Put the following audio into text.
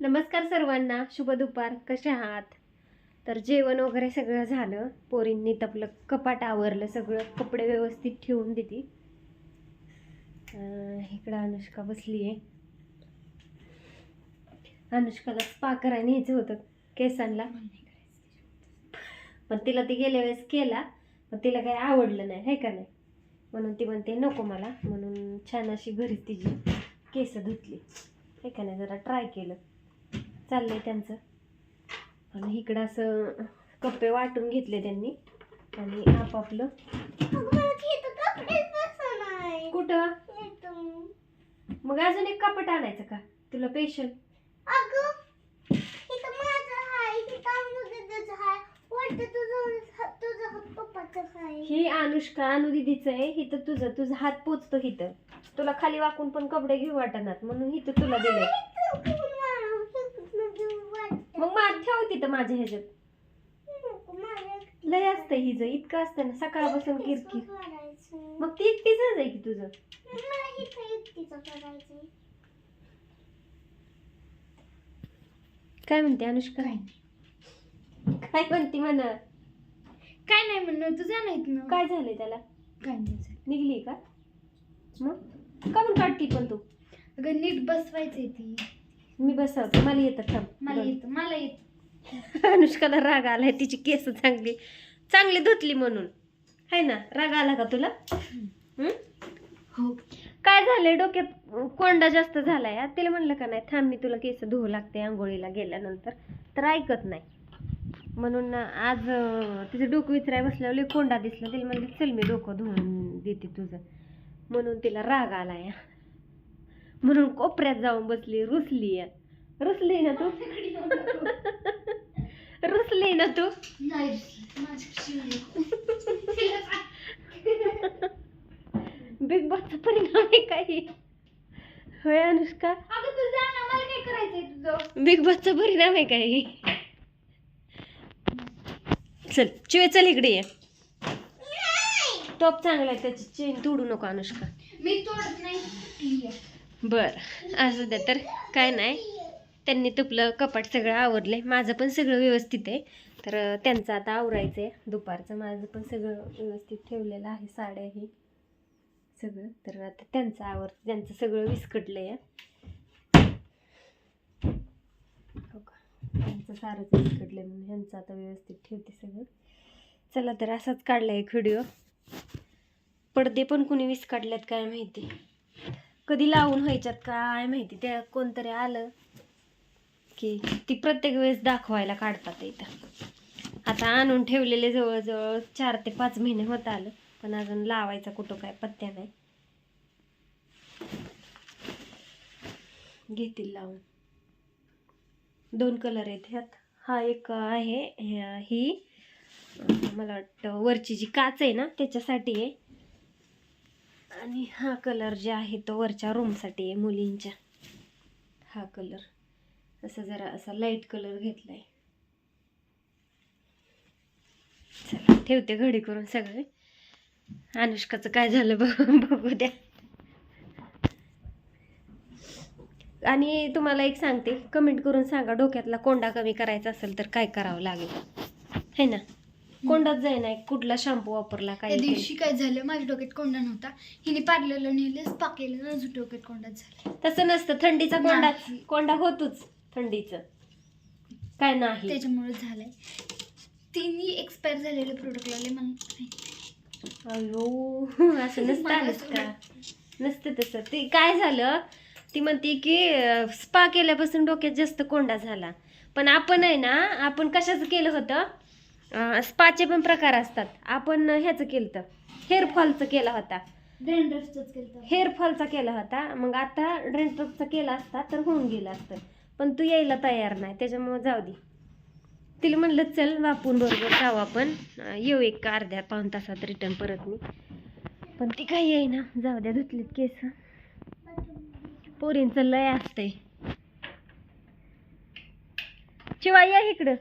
नमस्कार सर्वांना शुभ दुपार. कसे आहात? तर जेवण वगैरे सगळं झालं. पोरींनी तपलं कपाट आवरलं सगळं. कपडे व्यवस्थित ठेवून देते. इकडं अनुष्का बसली आहे अनुष्काला स्पा करायला न्यायचं होतं केसांना पण तिला ती गेल्या वेळेस केला पण तिला काही आवडलं नाही हे का नाही? म्हणून ती म्हणते नको मला. म्हणून छान अशी घरी तिची केस धुतली. हे का नाही? जरा ट्राय केलं. चाललंय त्यांचं. आणि इकडं असं कप्पे वाटून घेतले त्यांनी. आणि आपापलं. कुठं? मग अजून एक कपट आणायचं का? तुला पेशल. ही अनुष्का अनुदिदीचं आहे. हिथं तुझं तुझा हात पोचतो हिथं तुला खाली वाकून पण कपडे घेऊ वाटणार. म्हणून हिथं तुला दिलंय. मग माझ ठेव तिथं माझ्या ह्याच्यात. लय असतं हिचं इतकं असतं ना सकाळपासून किरकिर. मग ती एकटीच आहे की तुझं. काय म्हणते अनुष्का? काय? काय म्हणते म्हणा? काय नाही म्हणणं तुझं नाहीत ना काय झालंय त्याला? काय नाही. निघली का? मग? का म्हणून काढती पण तू? अगं नीट बसवायचंय ती. मी बसवते. मला येतं थांब. मला. येत मला येत. अनुष्काला राग आलाय तिची केस चांगली चांगली धुतली म्हणून. आहे ना राग आला का तुला? हं? काय झालंय डोक्यात? कोंडा जास्त झालाय तिला म्हणलं का नाही थांब मी तुला केस धुवू लागते आंघोळीला गेल्यानंतर. तर ऐकत नाही. म्हणून आज तिचं डोकं विचराय बसल्यावर लय कोंडा दिसला. तिला म्हणलं चल मी डोकं धुवून देते तुझं. म्हणून तिला राग आलाय. म्हणून कोपऱ्यात जाऊन बसली रुसली रुसली ना तू? रुसली ना तू? बिग बॉसचा परिणाम आहे काही. होय अनुष्का? बिग बॉसचा परिणाम आहे काही. चल चिवे चल इकडे ये. टॉप चांगला आहे त्याची चेन तोडू नको अनुष्का. मी तोडत नाही. बरं असू द्या तर काय नाही. त्यांनी तुपलं कपाट सगळं आवरलं आहे माझं पण सगळं व्यवस्थित आहे. तर त्यांचं आता आवरायचं आहे दुपारचं माझं पण सगळं व्यवस्थित ठेवलेलं आहे साड्याही सगळं. तर आता त्यांचं आवर त्यांचं सगळं विस्कटलं आहे हो का? त्यांचं सारंच विस्कटलं म्हणून ह्यांचं आता व्यवस्थित ठेवते सगळं. चला तर असाच काढला एक व्हिडिओ. पडदे पण कुणी विस्कटल्यात काय माहिती? कधी लावून व्हायच्यात काय माहिती? त्या कोणतरी आलं की ती प्रत्येक वेळेस दाखवायला काढतात इथं. आता आणून ठेवलेले जवळजवळ चार ते पाच महिने होत आलं पण अजून लावायचा कुठं काय पत्त्या नाही. घेतील लावून. दोन कलर आहेत ह्यात. हा एक आहे ह्या- ही मला वाटतं वरची जी काच आहे ना त्याच्यासाठी आहे. आणि हा कलर जे आहे तो वरच्या रूमसाठी आहे मुलींच्या. हा कलर. असं जरा असा लाइट कलर घेतलाय. चला ठेवते घडी करून सगळे. अनुष्काचं काय झालं बघ बघू द्या. आणि तुम्हाला एक सांगते कमेंट करून सांगा डोक्यातला कोंडा कमी करायचा असेल तर काय करावं लागेल. है ना? कोंडाच जाईना कुठला शॅम्पू वापरला त्या काय दिवशी काय झालं माझ्या डोक्यात कोंडा नव्हता. हिने पार्लरला नेलं स्पा केलं ना अजून डोक्यात कोंडाच झाला. तसं नसतं थंडीचा कोंडा नाही. कोंडा होतोच थंडीचं. काय नाही. त्याच्यामुळे झालाय. तिन्ही एक्सपायर झालेले प्रोडक्ट लावले मग अयो असं नसतं मला आलंच असं का? नसतं तसं. ते काय झालं ती म्हणते की स्पा केल्यापासून डोक्यात जास्त कोंडा झाला. पण आपण आहे ना आपण कशाचं केलं होतं? स्पाचे पण प्रकार असतात. आपण ह्याचं केलं होतं. हेअरफॉलचं केला होता. हेअरफॉलचा केला होता. मग आता ड्रेंटचा केला असता तर होऊन गेला असतं. पण तू यायला तयार नाही. त्याच्यामुळे जाऊ दे. तिला म्हणलं चल वापून बरोबर जाऊ आपण. येऊ एक अर्ध्या पाऊन तासात रिटर्न परत मी. पण ती काही येईना. जाऊ द्या धुतलीत केस. पोरींचं लय असतंय. शिवाय या इकडं.